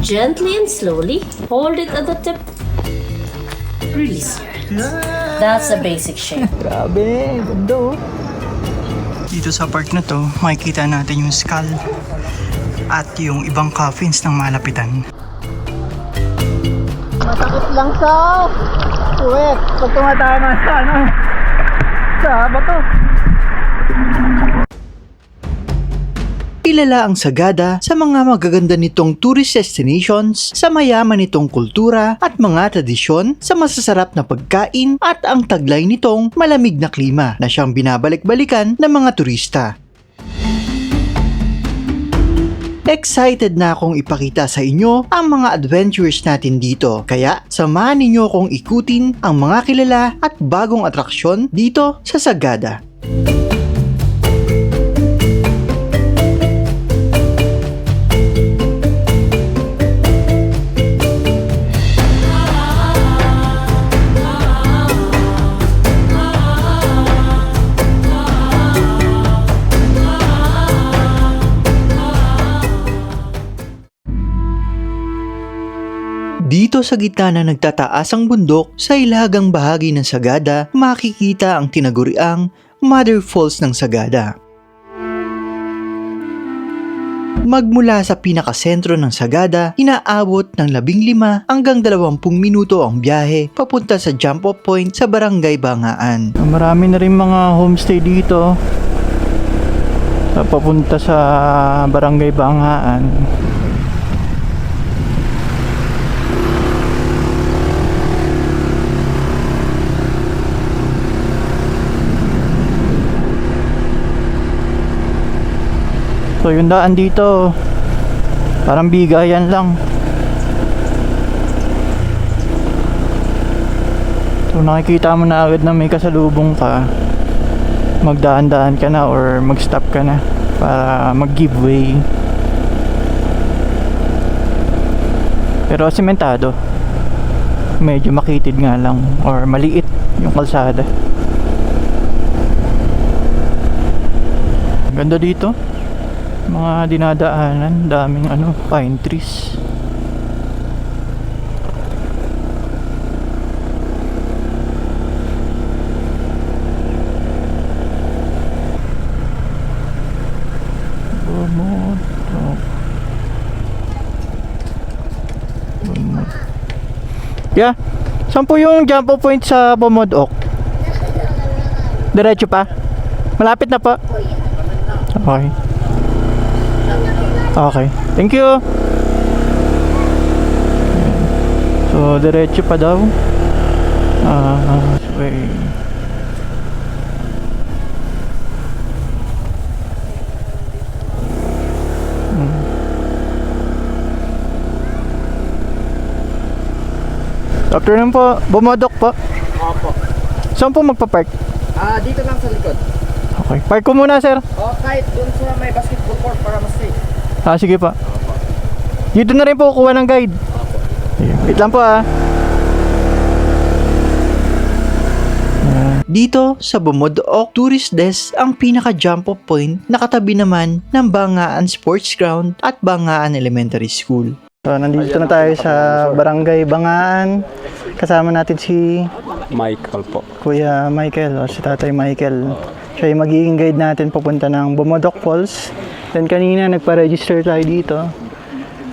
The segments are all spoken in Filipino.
Gently and slowly, hold it at the tip. Release. That's the basic shape. Grabe, ganda oh. Dito sa park na to, makikita natin yung skull at yung ibang coffins ng malapitan. Masakit lang sa uwet. Pag tumatama sa ano, sa bato. Kilala ang Sagada sa mga magaganda nitong tourist destinations, sa mayaman nitong kultura at mga tradisyon, sa masasarap na pagkain at ang taglay nitong malamig na klima na siyang binabalik-balikan ng mga turista. Excited na akong ipakita sa inyo ang mga adventures natin dito. Kaya samahan ninyo akong ikutin ang mga kilala at bagong atraksyon dito sa Sagada. Dito sa gitna na nagtataas ang bundok sa ilagang bahagi ng Sagada, makikita ang tinaguriang Mother Falls ng Sagada. Magmula sa pinakasentro ng Sagada, inaabot ng 15 hanggang 20 minuto ang biyahe papunta sa jump off point sa Barangay Bangaan. Marami na rin mga homestay dito. Sa papunta sa Barangay Bangaan. So yung daan dito parang bigayan lang. So nakikita mo na agad na may kasalubong ka magdaan-daan ka na or mag-stop ka na para mag-giveaway. Pero sementado. Medyo makitid nga lang or maliit yung kalsada. Ganda dito. Mga dinadaanan, daming ano, pine trees. Yeah. Saan po yung jump off point sa Bumodok? Diretso pa? Malapit na po? Okay. Okay. Thank you. So, diretso pa daw. Ah, wait. Hmm. Afternoon po. Bumodok po. Opo. Saan po magpa-park? Ah, dito lang sa likod. Okay. Park ko muna, sir. O kahit dun sa may basketball court para mas safe. Ah, sige pa. Dito na rin po kuha ng guide. Wait lang po ah. Dito sa Bumodok Tourist Desk ang pinaka jump off point nakatabi naman ng Bangaan Sports Ground at Bangaan Elementary School. So, nandito na tayo sa Barangay Bangaan. Kasama natin si Michael po. Kuya Michael o si Tatay Michael. Siya yung magiging guide natin papunta ng Bumodok Falls. Then kanina nagpa-register tayo dito.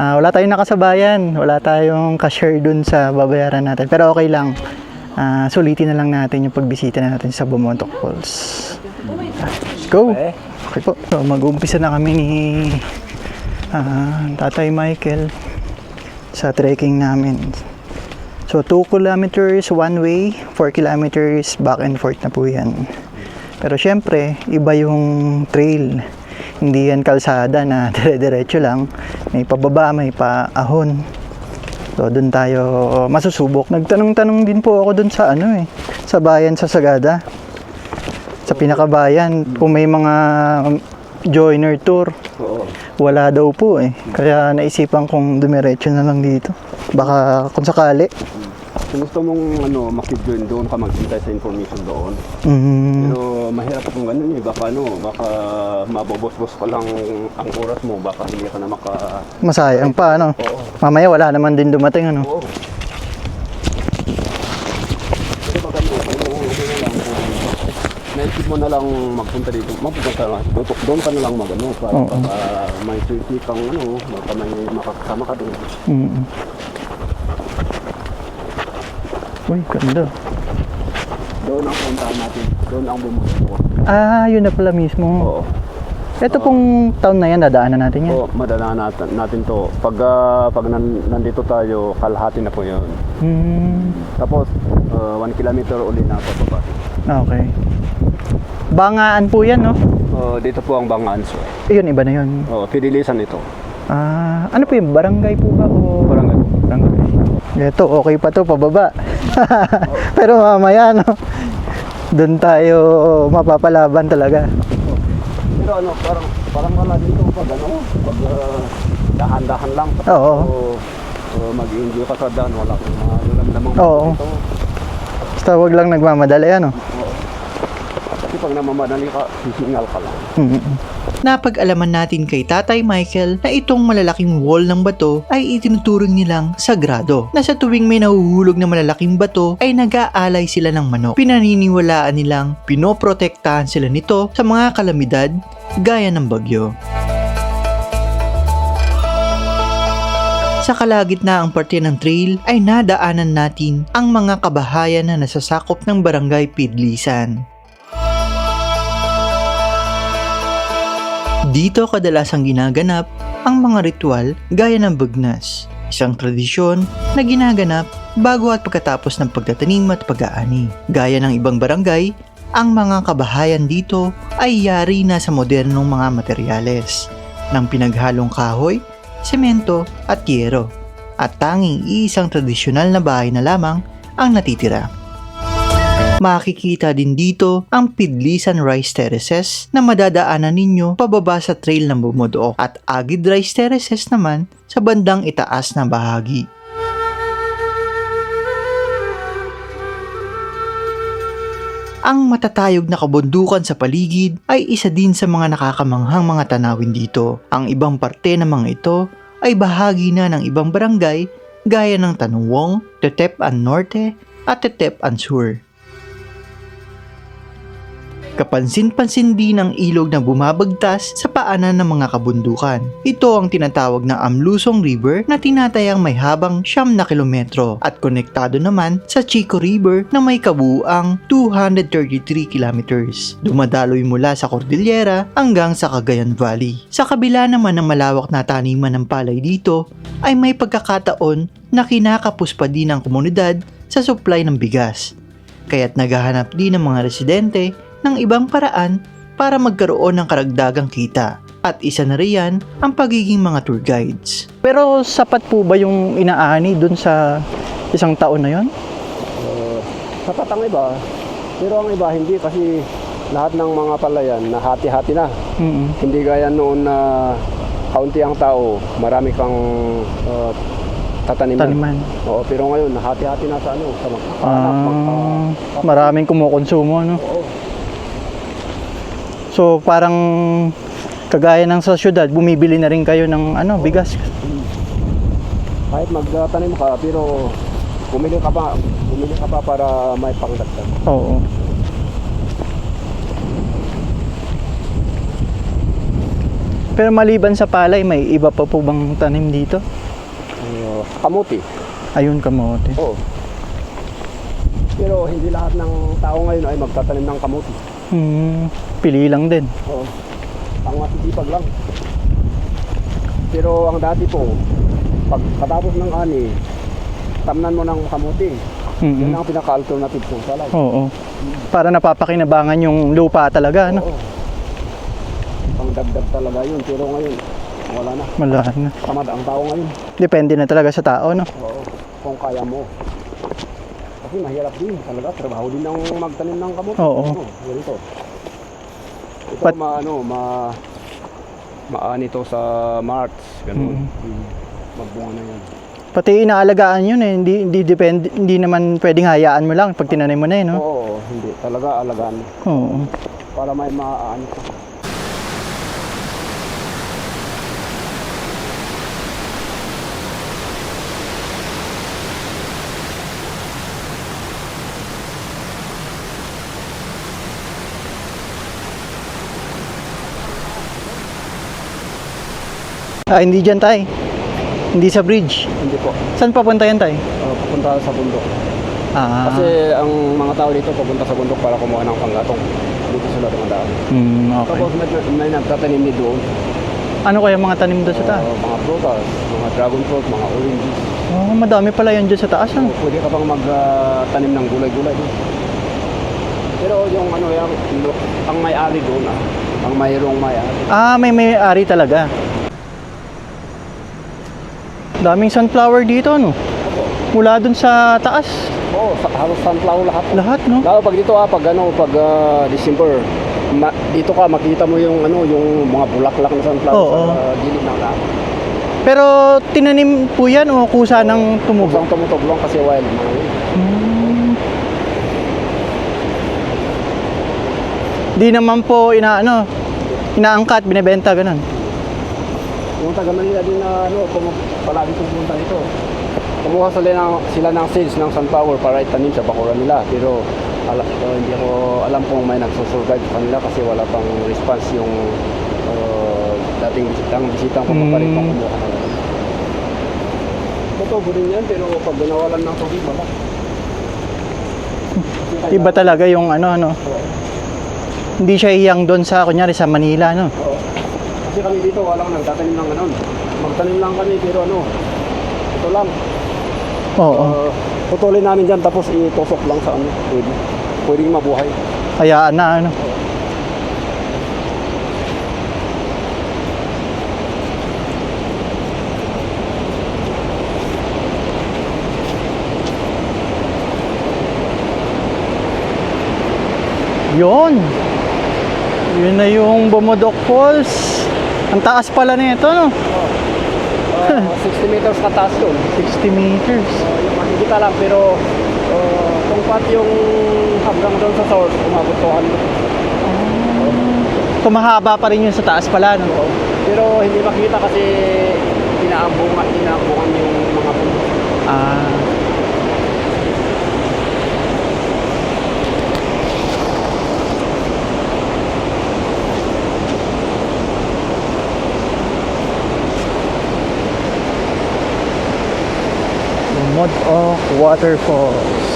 Ah, wala tayong nakasabayan. Wala tayong ka-share dun sa babayaran natin. Pero okay lang. Ah, sulitin na lang natin yung pagbisita natin sa Bumodok Falls. Let's go! Okay po. So, mag-umpisa na kami ni ah, Tatay Michael sa trekking namin. So 2 kilometers one way, 4 kilometers back and forth na po yan. Pero syempre, iba yung trail. Hindi yan kalsada na dire-diretso lang. May pababa, may paahon. So doon tayo masusubok. Nagtanong-tanong din po ako doon sa ano eh, sa bayan sa Sagada. Sa pinakabayan, kung may mga joiner tour. Wala daw po eh. Kaya naisipan kong dumiretso na lang dito. Baka kung sakali. Kung gusto mong ano, makid-join doon ka maghintay sa information doon. Mm. Pero mahirap kung ganun eh. Baka ano, baka mabobos-bos ka lang ang oras mo. Baka hindi ka na maka... Masayang pa, ano? Oo. Mamaya wala naman din dumating, ano? Oo. Ano, ano na lang, kung naisip mo na lang magpunta dito, magpunta ka lang. Doon- Doon ka na lang mag-ano. Para Oo. baka may sweet kang ano, baka may makakasama ka doon. Mm. Uy, ganda. Doon ang puntahan natin. Doon ang bumubuo. Ah, yun na pala mismo. Oo. Ito pong town na yan, dadaanan natin yan. Oo, madala natin, natin to. Pag, ah, pag nan, nandito tayo, kalahati na po yun. Hmm, Tapos, 1 kilometer uli na pababa. okay. Bangaan po yan, no? Uh, dito po ang Bangaan Sir. Yun, iba na yun. Oh, pinilisan ito. Ah, ano po yung barangay po ba? O... Barangay po. Barangay. Ito, okay pa to, pababa. Pero mamaya, no? Doon tayo mapapalaban talaga. Pero ano, parang parang wala dito pag ano, pag ah, dahan-dahan lang. Oo. So, mag-enjoy ka sa daan, wala kang mga naramdaman Oo. dito. Basta wag lang nagmamadali, ano? Kasi pag namamadali ka, sisingal ka lang. Mm. Napag-alaman natin kay Tatay Michael na itong malalaking wall ng bato ay itinuturing nilang sagrado. Na sa tuwing may nahuhulog na malalaking bato ay nag-aalay sila ng manok. Pinaniniwalaan nilang pinoprotektahan sila nito sa mga kalamidad gaya ng bagyo. Sa kalagitnaang parte ng trail ay nadaanan natin ang mga kabahayan na nasasakop ng barangay Pidlisan. Dito kadalasang ginaganap ang mga ritual gaya ng bagnas, isang tradisyon na ginaganap bago at pagkatapos ng pagtatanim at pag-aani. Gaya ng ibang barangay, ang mga kabahayan dito ay yari na sa modernong mga materyales ng pinaghalong kahoy, semento at yero at tanging isang tradisyonal na bahay na lamang ang natitira. Makikita din dito ang Pidlisan Rice Terraces na madadaanan ninyo pababa sa trail ng Bumudook at Agid Rice Terraces naman sa bandang itaas na bahagi. Ang matatayog na kabundukan sa paligid ay isa din sa mga nakakamanghang mga tanawin dito. Ang ibang parte ng mga ito ay bahagi na ng ibang barangay gaya ng Tanuwong, Tetepan Norte at Tetepan Sur. Kapansin-pansin din ang ilog na bumabagtas sa paanan ng mga kabundukan. Ito ang tinatawag na Amlusong River na tinatayang may habang siyam na kilometro at konektado naman sa Chico River na may kabuuang 233 kilometers. Dumadaloy mula sa Cordillera hanggang sa Cagayan Valley. Sa kabila naman ng malawak na taniman ng palay dito ay may pagkakataon na kinakapos pa din ang komunidad sa supply ng bigas. Kaya't naghahanap din ng mga residente ng ibang paraan para magkaroon ng karagdagang kita. At isa na riyan ang pagiging mga tour guides. Pero sapat po ba yung inaani dun sa isang taon na yon? Uh, sapat ang iba, pero ang iba hindi kasi lahat ng mga palayan na hati-hati na. Mm. Hindi gaya noon na kaunti ang tao, marami kang uh, tataniman. Taniman. Oo, pero ngayon, hati-hati na sa ano, sa magka... Ah, maraming kumukonsumo, no? Oo. So, parang kagaya ng sa syudad, bumibili na rin kayo ng ano, bigas. Kahit magtanim ka, pero bumili ka pa, bumili ka pa para may pangdagdag. Oo. Pero maliban sa palay, may iba pa po bang tanim dito? Uh, kamuti. Ayun, kamote. Oo. Pero hindi lahat ng tao ngayon ay magtatanim ng kamuti. Hmm, pili lang din. Oo. Ang masisipag lang. Pero ang dati po, pag katapos ng ani, tamnan mo ng kamuti. Mm-mm. Yun ang pinaka-alternative po sa life. Oo. Para napapakinabangan yung lupa talaga, ano? Oo. Ang dagdag talaga yun. Pero ngayon, wala na. Wala na. Tamad ang tao ngayon. Depende na talaga sa tao, no? Oo. Kung kaya mo. Kasi mahirap din talaga. Trabaho din ang magtanim ng kamuti. Oo. Ano, ganito. Ito Pat- ma, ano, ma, maani to sa March. Ganun. Mm. Mm. Magbunga na yan. Pati inaalagaan yun eh. Hindi, hindi, depende, hindi naman pwedeng hayaan mo lang pag tinanim mo na eh, no? Oo, hindi. Talaga alagaan. Oo. Para may maaano. Ah, hindi dyan tay. Hindi sa bridge. Hindi po. Saan papunta yan tay? Uh, pupunta sa bundok. Ah, Kasi ang mga tao dito pupunta sa bundok para kumuha ng panggatong. Dito sila dumadaan. hmm, okay. Tapos may, may nagtatanim din doon. Ano kaya mga tanim doon sa taas? Uh, mga prutas, mga dragon fruit, mga oranges. Oh, madami pala yan dyan sa taas. So, ah. pwede ka pang magtanim ng gulay-gulay doon. Pero yung ano yung, ang may-ari doon ah, ang mayroong may-ari. Ah, may may-ari talaga. Daming sunflower dito, no? Mula dun sa taas. Oo, sa, halos sunflower lahat. Lahat, no? Lalo pag dito ah, pag ano, pag ah, December, ma- dito ka makita mo yung ano, yung mga bulaklak na sunflower Oo. sa gilid ng lahat. Pero tinanim po yan o kusa ng tumubo? Kusang tumutublong kasi wild. Hmm. Di naman po inaano, inaangkat, binebenta, ganun. Yung taga Manila din na ano, pumu- palagi pumunta dito. Kumuha sila ng, sila ng seeds ng sunflower para itanim sa bakuran nila. Pero ala, uh, hindi ko alam kung may nagsusurvive sa kanila kasi wala pang response yung uh, dating bisitang bisitang pumapalit Mm. pang kumuha Totoo din yan, pero pag nawalan ng tubig, wala. Iba talaga yung ano, ano. Hindi siya iyang doon sa, kunyari, sa Manila, no? Oo. Kasi kami dito, walang nagtatanim ng ano. Magtanim lang kami, pero ano, ito lang. Oo. Uh, putulin namin dyan, tapos itusok lang sa ano. Pwede. Pwedeng mabuhay. Hayaan na, ano. Yun. Yun na yung Bumodok Falls. Ang taas pala nito, no? Uh, 60 meters kataas yun. 60 meters. Uh, yung makikita lang, pero uh, kung pat yung hanggang doon sa source, umabot 200. So mahaba pa rin yun sa taas pala, no? Oo. Pero hindi makita kasi inaambungan, inaambungan yung mga puno. Ah. Bumodok Waterfalls.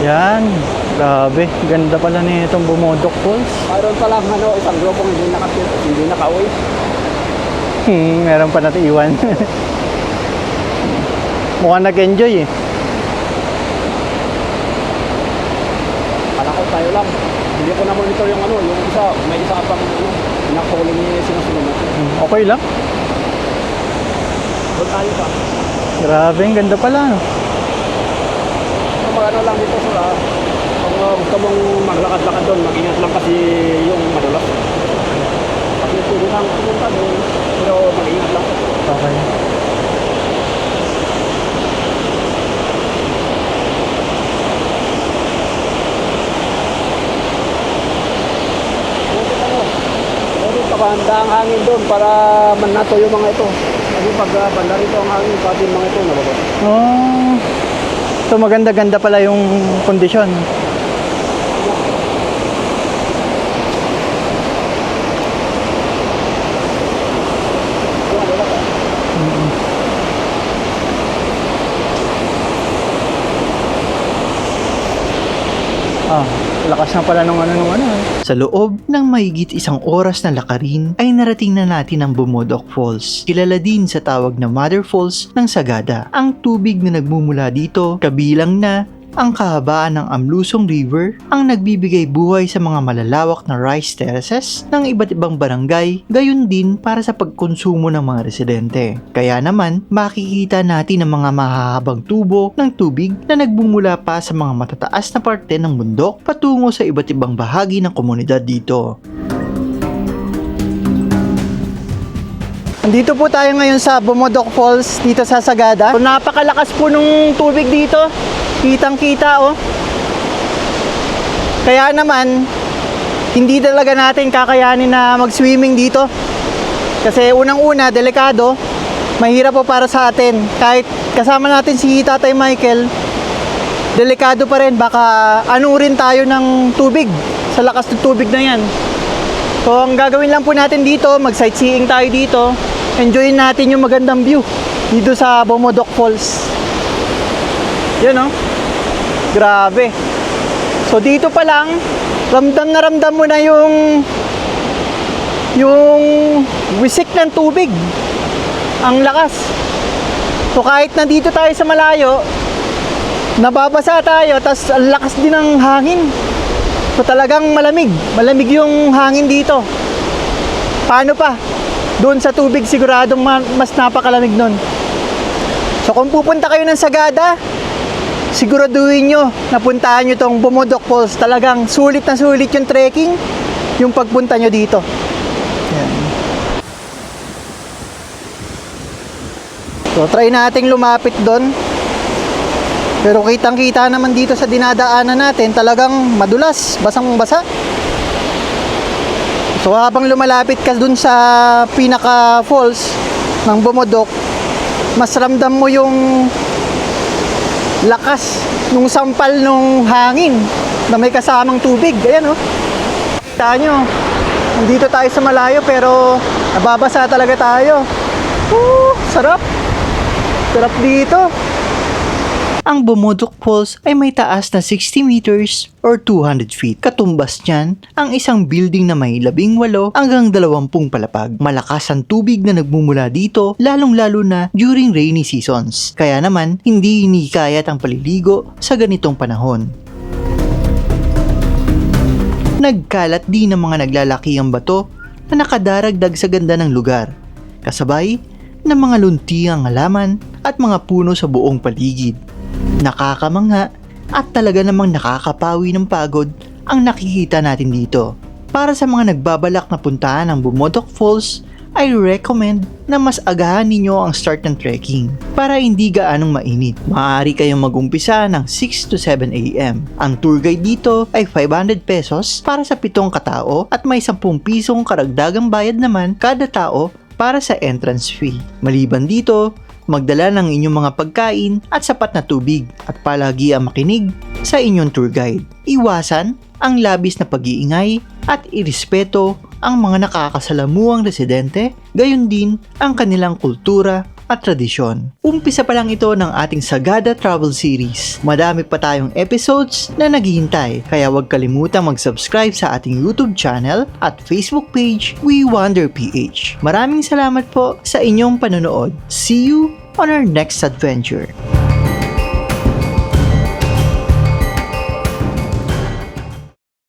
Yan. Grabe. Ganda pala ni itong Bumodok Falls. Mayroon pa lang ano, isang grupong hindi nakapit, hindi nakauwi. Hmm, meron pa natin iwan. Mukhang nag-enjoy eh. Kala ko tayo lang. Hindi ko na monitor yung ano, yung isa, may isa pang ano, nakuling ni sinusunod natin. Hmm, Okay lang. Doon tayo pa. Grabe, ang ganda pala. No? Mag ano lang dito sa kung uh, gusto mong maglakad-lakad doon, mag-ingat lang kasi yung madulas. Kasi pwede nang pumunta doon, pero mag-ingat lang. Okay. Ano, buti pakahanda ang hangin doon para manato yung mga ito. Kasi pag uh, banda rito ang hangin, pati mga ito nababot. Oh. So maganda-ganda pala yung kondisyon. Ah, lakas na pala nung ano nung ano. eh. Sa loob ng mahigit isang oras na lakarin ay narating na natin ang Bumodok Falls. Kilala din sa tawag na Mother Falls ng Sagada. Ang tubig na nagmumula dito kabilang na ang kahabaan ng Amlusong River ang nagbibigay buhay sa mga malalawak na rice terraces ng iba't ibang barangay, gayon din para sa pagkonsumo ng mga residente. Kaya naman, makikita natin ang mga mahahabang tubo ng tubig na nagbumula pa sa mga matataas na parte ng bundok patungo sa iba't ibang bahagi ng komunidad dito. Andito po tayo ngayon sa Bumodok Falls dito sa Sagada. So, napakalakas po nung tubig dito. Kitang kita oh. Kaya naman, hindi talaga natin kakayanin na mag-swimming dito. Kasi unang-una, delikado. Mahirap po para sa atin. Kahit kasama natin si Tatay Michael, delikado pa rin. Baka ano rin tayo ng tubig. Sa lakas ng tubig na yan. So, ang gagawin lang po natin dito, mag-sightseeing tayo dito. Enjoyin natin yung magandang view dito sa Bomodok Falls. Yan oh. Grabe. So, dito pa lang, ramdam na ramdam mo na yung yung wisik ng tubig. Ang lakas. So, kahit nandito tayo sa malayo, nababasa tayo, tas ang lakas din ng hangin. So talagang malamig. Malamig yung hangin dito. Paano pa? Doon sa tubig siguradong ma- mas napakalamig nun. So kung pupunta kayo ng Sagada, siguraduhin nyo na puntahan nyo tong Bumodok Falls. Talagang sulit na sulit yung trekking, yung pagpunta nyo dito. So try nating lumapit doon. Pero kitang kita naman dito sa dinadaanan natin talagang madulas, basang basa. So habang lumalapit ka dun sa pinaka falls ng Bumodok, mas ramdam mo yung lakas nung sampal nung hangin na may kasamang tubig. Ayan oh. Kita nyo, nandito tayo sa malayo pero nababasa talaga tayo. Woo, sarap. Sarap dito. Ang Bumodok Falls ay may taas na 60 meters or 200 feet. Katumbas niyan, ang isang building na may 18 hanggang 20 palapag. Malakas ang tubig na nagmumula dito, lalong-lalo na during rainy seasons. Kaya naman, hindi hinikayat ang paliligo sa ganitong panahon. Nagkalat din ng mga naglalaki ang bato na nakadaragdag sa ganda ng lugar. Kasabay ng mga luntiang halaman at mga puno sa buong paligid. Nakakamangha at talaga namang nakakapawi ng pagod ang nakikita natin dito. Para sa mga nagbabalak na puntahan ang Bumodok Falls, I recommend na mas agahan ninyo ang start ng trekking para hindi gaanong mainit. Maaari kayong magumpisa ng 6 to 7 a.m. Ang tour guide dito ay 500 pesos para sa pitong katao at may 10 pisong karagdagang bayad naman kada tao para sa entrance fee. Maliban dito, magdala ng inyong mga pagkain at sapat na tubig at palagi ang makinig sa inyong tour guide. Iwasan ang labis na pag-iingay at irespeto ang mga nakakasalamuang residente, gayon din ang kanilang kultura at tradisyon. Umpisa pa lang ito ng ating Sagada Travel Series. Madami pa tayong episodes na naghihintay, kaya huwag kalimutang mag-subscribe sa ating YouTube channel at Facebook page We Wonder PH. Maraming salamat po sa inyong panonood. See you on our next adventure.